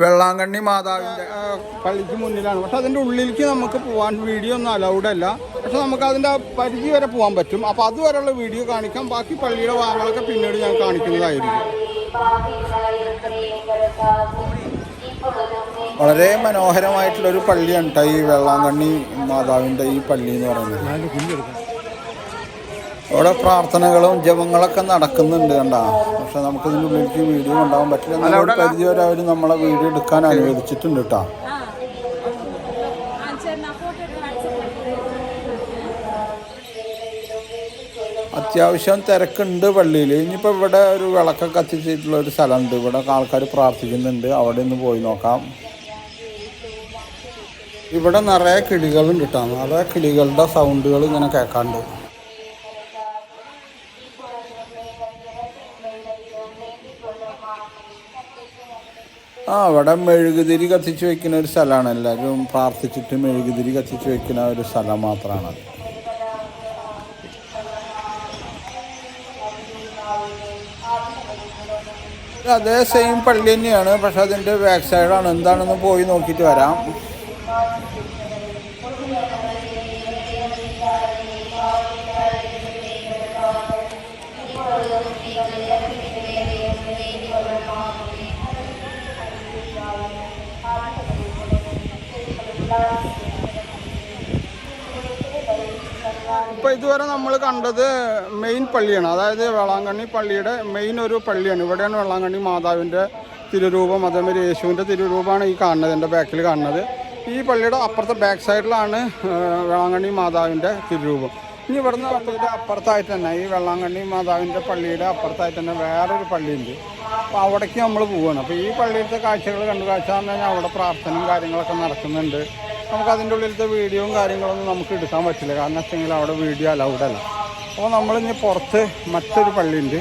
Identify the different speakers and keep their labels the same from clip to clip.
Speaker 1: വെള്ളാങ്കണ്ണി മാതാവിന്റെ. പള്ളിക്ക് മുന്നിലാണ്. പക്ഷെ അതിന്റെ ഉള്ളിലേക്ക് നമുക്ക് പോവാൻ വീഡിയോ ഒന്നും അലൗഡ് അല്ല. പക്ഷെ നമുക്ക് അതിന്റെ പരിധി വരെ പോകാൻ പറ്റും. അപ്പൊ അതുവരെയുള്ള വീഡിയോ കാണിക്കാം. ബാക്കി പള്ളിയുടെ ഭാഗങ്ങളൊക്കെ പിന്നീട് ഞാൻ കാണിക്കുന്നതായിരിക്കും. വളരെ മനോഹരമായിട്ടുള്ള ഒരു പള്ളിയാണ് കേട്ടോ ഈ വെള്ളാങ്കണ്ണി മാതാവിന്റെ ഈ പള്ളി എന്ന് പറയുന്നത്. അവിടെ പ്രാർത്ഥനകളും ജപങ്ങളൊക്കെ നടക്കുന്നുണ്ട് കണ്ടാ. പക്ഷെ നമുക്ക് ഇതിന്റെ ഉള്ളിലേക്ക് വീഡിയോ ഉണ്ടാവാൻ പറ്റില്ല. എന്നാലും പരിധി വരെ അവർ നമ്മളെ വീഡിയോ എടുക്കാൻ അനുവദിച്ചിട്ടുണ്ട് കേട്ടോ. അത്യാവശ്യം തിരക്കുണ്ട് പള്ളിയിൽ. ഇനിയിപ്പോൾ ഇവിടെ ഒരു വിളക്കൊക്കെ കത്തിച്ചിട്ടുള്ള ഒരു സ്ഥലമുണ്ട്. ഇവിടെ ആൾക്കാർ പ്രാർത്ഥിക്കുന്നുണ്ട്. അവിടെ ഒന്ന് പോയി നോക്കാം. ഇവിടെ നിറയെ കിളികളുണ്ട് കേട്ടോ. നിറയെ കിളികളുടെ സൗണ്ടുകൾ ഇങ്ങനെ കേൾക്കാണ്ട്. ആ അവിടെ മെഴുകുതിരി കത്തിച്ച് വെക്കുന്ന ഒരു സ്ഥലമാണ്. എല്ലാവരും പ്രാർത്ഥിച്ചിട്ട് മെഴുകുതിരി കത്തിച്ച് വെക്കുന്ന ഒരു സ്ഥലം മാത്രമാണ് അതേ. സെയിം പള്ളി തന്നെയാണ് പക്ഷെ അതിന്റെ ബാക്ക് സൈഡാണ് എന്താണെന്ന് പോയി നോക്കിയിട്ട് വരാം. ഇപ്പൊ ഇതുവരെ നമ്മൾ കണ്ടത് മെയിൻ പള്ളിയാണ്. അതായത് വേളാങ്കണ്ണി പള്ളിയുടെ മെയിൻ ഒരു പള്ളിയാണ്. ഇവിടെയാണ് വേളാങ്കണ്ണി മാതാവിന്റെ തിരുരൂപം അതേമാതിരി യേശുവിന്റെ തിരുരൂപമാണ് ഈ കാണുന്നത് എന്റെ ബാക്കിൽ കാണുന്നത്. ഈ പള്ളിയുടെ അപ്പുറത്തെ ബാക്ക് സൈഡിലാണ് വേളാങ്കണ്ണി മാതാവിന്റെ തിരുരൂപം. ഇനി ഇവിടുന്ന് പള്ളിയുടെ അപ്പുറത്തായിട്ട് തന്നെ ഈ വെള്ളാങ്കണ്ണി മാതാവിന്റെ പള്ളിയുടെ അപ്പുറത്തായിട്ട് തന്നെ വേറൊരു പള്ളിയുണ്ട്. അപ്പോൾ അവിടേക്ക് നമ്മൾ പോവുകയാണ് അപ്പോൾ ഈ പള്ളിയിലത്തെ കാഴ്ചകൾ കണ്ടു കാഴ്ച എന്ന് പറഞ്ഞാൽ അവിടെ പ്രാർത്ഥനയും കാര്യങ്ങളൊക്കെ നടക്കുന്നുണ്ട്. നമുക്ക് അതിന്റെ ഉള്ളിലത്തെ വീഡിയോയും കാര്യങ്ങളൊന്നും നമുക്ക് എടുക്കാൻ പറ്റില്ല. കാരണം വെച്ചെങ്കിൽ അവിടെ വീഡിയോ അലൗഡ് അല്ല. അപ്പോൾ നമ്മളിനി പുറത്ത് മറ്റൊരു പള്ളിയുണ്ട്.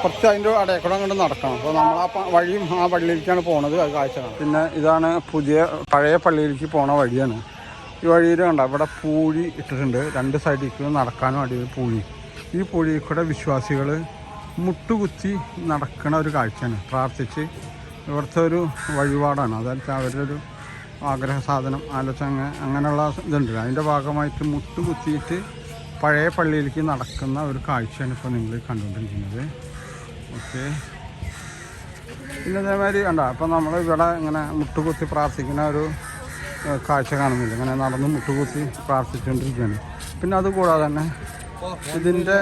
Speaker 1: കുറച്ച് അതിന്റെ അടയക്കൂടെ അങ്ങോട്ട് നടക്കണം. അപ്പോൾ നമ്മൾ ആ വഴിയും ആ പള്ളിയിലേക്കാണ് പോണത്. അത് കാഴ്ച പിന്നെ ഇതാണ് പുതിയ പഴയ പള്ളിയിലേക്ക് പോണ വഴിയാണ്. ഈ വഴിയിൽ കണ്ട? ഇവിടെ പൂഴി ഇട്ടിട്ടുണ്ട്. രണ്ട് സൈഡിലേക്ക് നടക്കാനും അടിയിൽ പൂഴി. ഈ പൂഴിയിൽ കൂടെ വിശ്വാസികൾ മുട്ടുകുത്തി നടക്കണ ഒരു കാഴ്ചയാണ്. പ്രാർത്ഥിച്ച് ഇവിടുത്തെ ഒരു വഴിപാടാണ്. അതായത് അവരുടെ ഒരു ആഗ്രഹ സാധനം ആലോചന അങ്ങനെയുള്ള ഇതുണ്ട്. അതിന്റെ ഭാഗമായിട്ട് മുട്ടുകുത്തിയിട്ട് പഴയ പള്ളിയിലേക്ക് നടക്കുന്ന ഒരു കാഴ്ചയാണ് ഇപ്പോൾ നിങ്ങൾ കണ്ടുകൊണ്ടിരിക്കുന്നത്. ഓക്കെ. പിന്നെ അതേമാതിരി കണ്ട അപ്പം നമ്മൾ ഇവിടെ ഇങ്ങനെ മുട്ടുകുത്തി പ്രാർത്ഥിക്കുന്ന ഒരു കാഴ്ച കാണുന്നില്ല. ഇങ്ങനെ നടന്ന് മുട്ടുകുത്തി പ്രാർത്ഥിച്ചുകൊണ്ടിരിക്കുകയാണ്. പിന്നെ അതുകൂടാതെ തന്നെ ഇതിന്റെ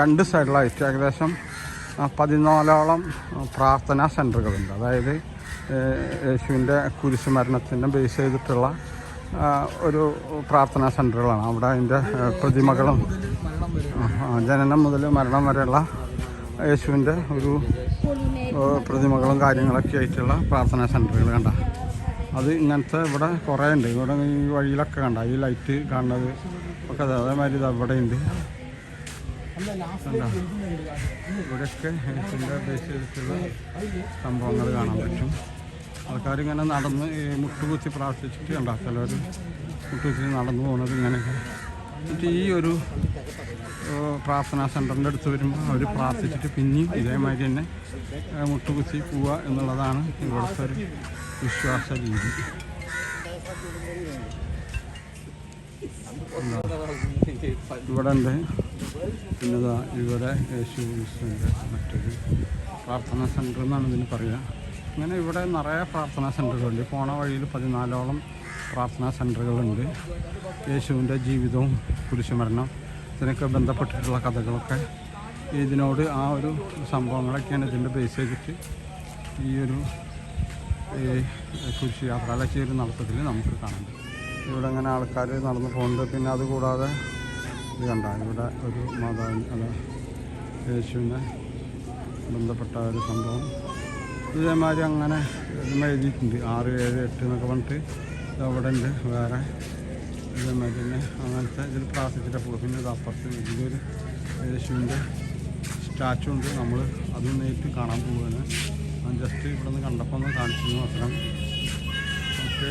Speaker 1: രണ്ട് സൈഡിലായിട്ട് ഏകദേശം പതിനാലോളം പ്രാർത്ഥനാ സെന്ററുകളുണ്ട് അതായത് ഏഹ്, കുരിശ് മരണത്തിന്റെ ബേസ് ചെയ്തിട്ടുള്ള ഒരു പ്രാർത്ഥനാ സെന്ററുകളാണ് അവിടെ അതിന്റെ പ്രതിമകളും ജനനം മുതൽ മരണം വരെയുള്ള യേശുവിന്റെ ഒരു പ്രതിമകളും കാര്യങ്ങളൊക്കെ ആയിട്ടുള്ള പ്രാർത്ഥനാ സെന്ററുകൾ കണ്ട. അത് ഇങ്ങനത്തെ ഇവിടെ കുറേ ഉണ്ട്. ഇവിടെ ഈ വഴിയിലൊക്കെ കണ്ട. ഈ ലൈറ്റ് കാണുന്നത് ഒക്കെ അതേമാതിരി ഇത് അവിടെ ഉണ്ട്? ഇവിടെയൊക്കെ യേശുവിന്റെ ബേസ് ചെയ്തിട്ടുള്ള സംഭവങ്ങൾ കാണാൻ പറ്റും. ആൾക്കാരിങ്ങനെ നടന്ന് മുട്ടുകുത്തി പ്രാർത്ഥിച്ചിട്ട് കണ്ട ചിലർ മുട്ടുകുത്തി നടന്നു പോകുന്നത് ഇങ്ങനെയൊക്കെ. എന്നിട്ട് ഈ ഒരു പ്രാർത്ഥനാ സെന്ററിന്റെ അടുത്ത് വരുമ്പോൾ അവർ പ്രാർത്ഥിച്ചിട്ട് പിന്നെയും ഇതേമാതിരി തന്നെ മുട്ടുകുത്തി പോവുക എന്നുള്ളതാണ് ഇവിടുത്തെ ഒരു വിശ്വാസ രീതി. ഇവിടെ ഉണ്ട് പിന്നെ ഇവിടെ യേശു മറ്റൊരു പ്രാർത്ഥനാ സെന്റർ എന്നാണ് ഇതിന് പറയുക. അങ്ങനെ ഇവിടെ നിറയെ പ്രാർത്ഥനാ സെന്ററുകളുണ്ട് പോണ വഴിയിൽ പതിനാലോളം പ്രാർത്ഥനാ സെന്ററുകളുണ്ട് യേശുവിന്റെ ജീവിതവും കുരിശുമരണം ഇതിനൊക്കെ ബന്ധപ്പെട്ടിട്ടുള്ള കഥകളൊക്കെ. ഇതിനോട് ആ ഒരു സംഭവങ്ങളൊക്കെയാണ് ഇതിന്റെ ബേസ് ചെയ്തിട്ട് ഈ ഒരു കുരിശ് യാത്ര അല്ലെങ്കിൽ ഈ ഒരു നടത്തത്തിൽ നമുക്ക് കാണാം ഇവിടെ അങ്ങനെ ആൾക്കാർ നടന്നു പോകുന്നുണ്ട്. പിന്നെ അതുകൂടാതെ ഇത് കണ്ട ഇവിടെ ഒരു മാതാവിന് അല്ല യേശുവിനെ ബന്ധപ്പെട്ട ഒരു സംഭവം. ഇതേമാതിരി അങ്ങനെ എഴുതിയിട്ടുണ്ട്. ആറ് ഏഴ് എട്ട് എന്നൊക്കെ പറഞ്ഞിട്ട് അവിടെ ഉണ്ട് വേറെ ഇതേമാതിരി തന്നെ അങ്ങനത്തെ ഇതിൽ പ്രാർത്ഥിച്ചിട്ട് പോകും പിന്നെ അപ്പുറത്ത് ഇതിലൊരു യേശുവിന്റെ സ്റ്റാച്ചു ഉണ്ട്. നമ്മൾ അത് നേരിട്ട് കാണാൻ പോവുകയാണ്. ജസ്റ്റ് ഇവിടെ നിന്ന് കണ്ടപ്പോൾ ഒന്ന് കാണിച്ചു മാത്രം ഓക്കെ.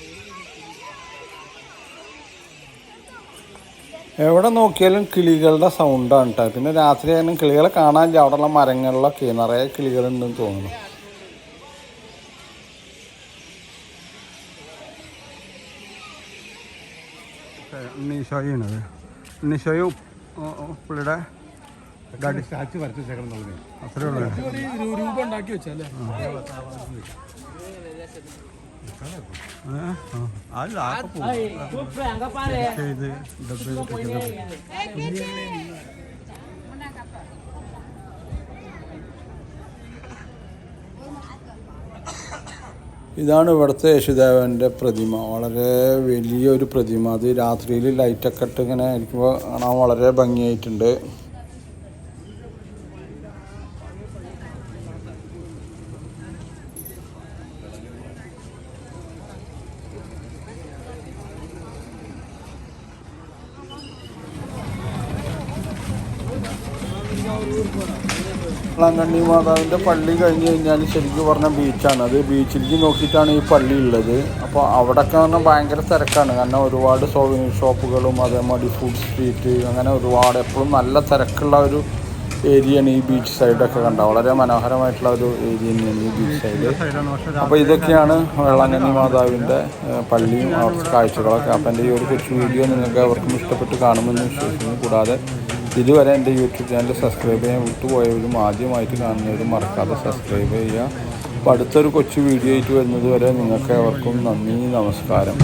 Speaker 2: എവിടെ നോക്കിയാലും കിളികളുടെ സൗണ്ടാണ് കേട്ടോ പിന്നെ രാത്രി ആയാലും കിളികളെ കാണാനില്ല അവിടെയുള്ള മരങ്ങളിലൊക്കെ നിറയെ കിളികളുണ്ടെന്ന് തോന്നുന്നു. പുള്ളിയുടെ
Speaker 1: വരച്ചു വെച്ചേക്കണം
Speaker 2: അത്രേ ഉള്ളൂ.
Speaker 1: രൂപ ഉണ്ടാക്കി വെച്ചല്ലേ
Speaker 2: അല്ല ഇത് ഇതാണ് ഇവിടുത്തെ യേശുദേവന്റെ പ്രതിമ. വളരെ വലിയൊരു പ്രതിമ. അത് രാത്രിയിൽ ലൈറ്റൊക്കെ ഇട്ട് ഇങ്ങനെ ഇരിക്കുമ്പോൾ കാണാൻ വളരെ ഭംഗിയായിട്ടുണ്ട്. വെള്ളാങ്കണ്ണി മാതാവിന്റെ പള്ളി കഴിഞ്ഞ് കഴിഞ്ഞാൽ ശരിക്കും പറഞ്ഞ ബീച്ചാണ്. അത് ബീച്ചിലേക്ക് നോക്കിയിട്ടാണ് ഈ പള്ളി ഉള്ളത്. അപ്പോൾ അവിടെയൊക്കെ പറഞ്ഞാൽ ഭയങ്കര തിരക്കാണ്. കാരണം ഒരുപാട് സോവിനീർ ഷോപ്പുകളും അതേമാതിരി ഫുഡ് സ്ട്രീറ്റ് അങ്ങനെ ഒരുപാട് എപ്പോഴും നല്ല തിരക്കുള്ള ഒരു ഏരിയയാണ് ഈ ബീച്ച് സൈഡൊക്കെ കണ്ട വളരെ മനോഹരമായിട്ടുള്ള ഒരു ഏരിയ തന്നെയാണ് ഈ ബീച്ച് സൈഡ് അപ്പോൾ ഇതൊക്കെയാണ് വെള്ളാങ്കണ്ണി മാതാവിന്റെ പള്ളിയും അവിടുത്തെ കാഴ്ചകളൊക്കെ. അപ്പോൾ എന്റെ ഈ ഒരു കൊച്ചു വീഡിയോ നിങ്ങൾക്ക് അവർക്കും ഇഷ്ടപ്പെട്ട് കാണുമെന്ന് വിശ്വസിക്കുന്നു. കൂടാതെ ഇതുവരെ എന്റെ യൂട്യൂബ് ചാനൽ സബ്സ്ക്രൈബ് ചെയ്യാൻ വിട്ടുപോയവരും ആദ്യമായിട്ട് കാണുന്നവരും മറക്കാതെ സബ്സ്ക്രൈബ് ചെയ്യുക. അപ്പോൾ അടുത്തൊരു കൊച്ചു വീഡിയോ ആയിട്ട് വരുന്നത് വരെ നിങ്ങൾക്ക് അവർക്കും നന്ദി നമസ്കാരം.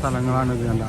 Speaker 2: സ്ഥലങ്ങളാണ് ഇത് കണ്ട.